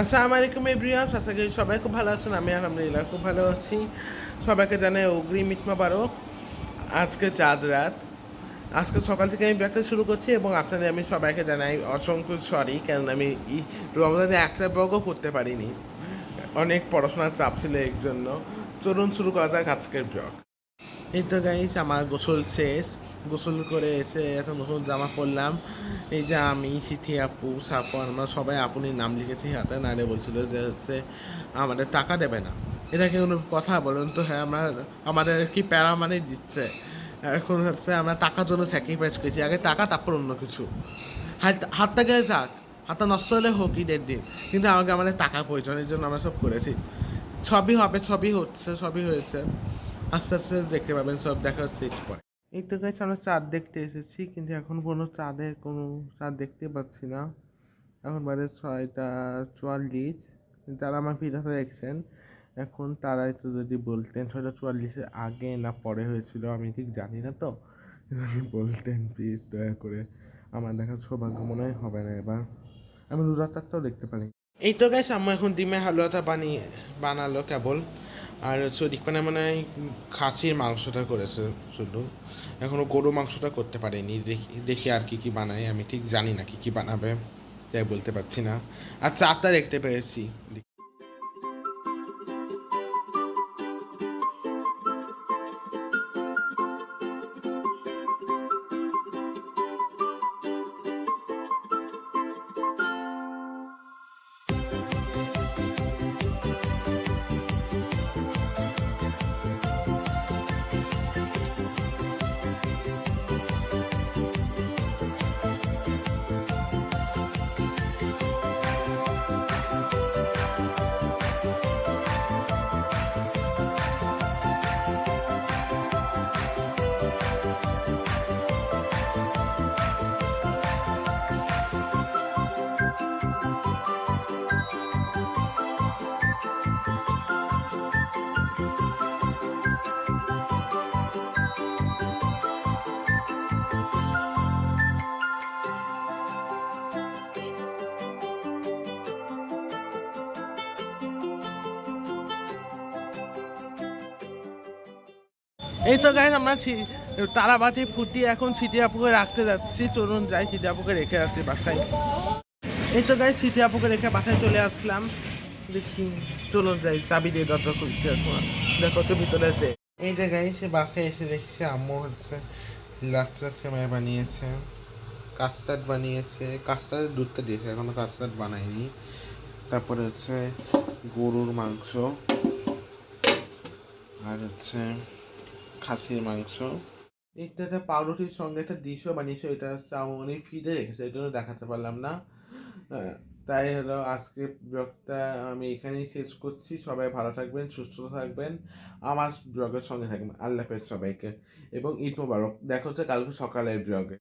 আসসালামু আলাইকুম এভরিওয়ান। আশা করি সবাই খুব ভালো আছেন। আমি আলহামদুলিল্লাহ খুব ভালো আছি। সবাইকে জানাই অগ্রিম ইট মোবারক। আজকে চাঁদ রাত। আজকে সকাল থেকে আমি ব্যাগটা শুরু করছি এবং আপনাদের আমি সবাইকে জানাই অসংখ্য সরি কারণ আমি রমজানে একটা ব্লগও করতে পারিনি। অনেক পড়াশোনার চাপ ছিল এর জন্য। চলুন শুরু করা যাক আজকের ব্লগ। এই তো গাইস আমার গোসল শেষ। গোসল করে এসে এত নতুন জামা পরলাম। এই যে আমি, সিথি আপু সাফর আমরা সবাই আপনি নাম লিখেছি, হাতে নাড়ে বলছিল যে হচ্ছে আমাদের টাকা দেবে না। এটা কি কোনো কথা বলুন তো? হ্যাঁ আমরা, আমাদের কি প্যারা মানে দিচ্ছে? এখন হচ্ছে আমরা টাকার জন্য স্যাক্রিফাইস করেছি। আগে টাকা তারপর অন্য কিছু। হাত, হাতটা গেলে যাক। হাতটা নষ্ট হলে হোক ঈদের দিন। কিন্তু আমাকে আমাদের টাকা প্রয়োজন এই জন্য আমরা সব করেছি। সবই হবে সবই হচ্ছে সবই হয়েছে। আস্তে আস্তে দেখতে পাবেন, সব দেখা হচ্ছে পরে। এই তো গাছ আমরা চাঁদ দেখতে এসেছি, কিন্তু এখন কোনো চাঁদের কোনো চাঁদ দেখতে পাচ্ছি না। এখন বাজে ছয়টা চুয়াল্লিশ। যারা আমার ভিডিওটা দেখছেন, এখন তারাই তো যদি বলতেন, ছয়টা চুয়াল্লিশের আগে না পরে হয়েছিল, আমি ঠিক জানি না তো। যদি বলতেন প্লিজ দয়া করে। আমার দেখার সৌভাগ্য মনে হয় হবে না এবার। আমি রোজা চাঁদটাও দেখতে পারি এই তো গাইছে আমার এখন ডিমের হালুয়াটা বানিয়ে বানালো কেবল। আর হচ্ছে মানে মানে খাসির মাংসটা করেছে শুধু। এখনও গরু মাংসটা করতে পারিনি। দেখি দেখি আর কি কি বানায়। আমি ঠিক জানি না কি কি বানাবে। তাই বলতে পারছি না। আর চাটা দেখতে পেয়েছি। এই তো গাইজ আমরা তারাবাতি ফুটিয়ে এখন সিটি আপুকে রাখতে যাচ্ছি। চলুন যাই সিটি আপুকে রেখে আসি বাসায়। এই তো গাই সিটি আপুকে রেখে বাসায় চলে আসলাম। দেখছি চলুন যাই, চাবি দিয়ে দরজা খুলছি এখন। দেখো তো ভিতরে আছে। এই যে গাই সে বাসায় এসে দেখছি আম্মু হচ্ছে লাচ্চা সেমাই বানিয়েছে কাস্টার্ড বানিয়েছে। কাস্টার্ডের দুধটা দিয়েছে, এখনও কাস্টার্ড বানায়নি। তারপরে হচ্ছে গরুর মাংস। আর হচ্ছে খাসির মাংস। এটা একটা পাউরুটির সঙ্গে একটা ডিশও বানিয়েছে এটা আমি ফিডে রেখেছে জন্য দেখাতে পারলাম না। আহ, তাই হলো আজকে ব্লগটা আমি এখানেই শেষ করছি। সবাই ভালো থাকবেন সুস্থ থাকবেন আমার ব্লগের সঙ্গে থাকবেন। আল্লাহ হাফেজ সবাইকে। এবং ইট মোবারক। দেখা হচ্ছে কালকে সকালের ব্লগে।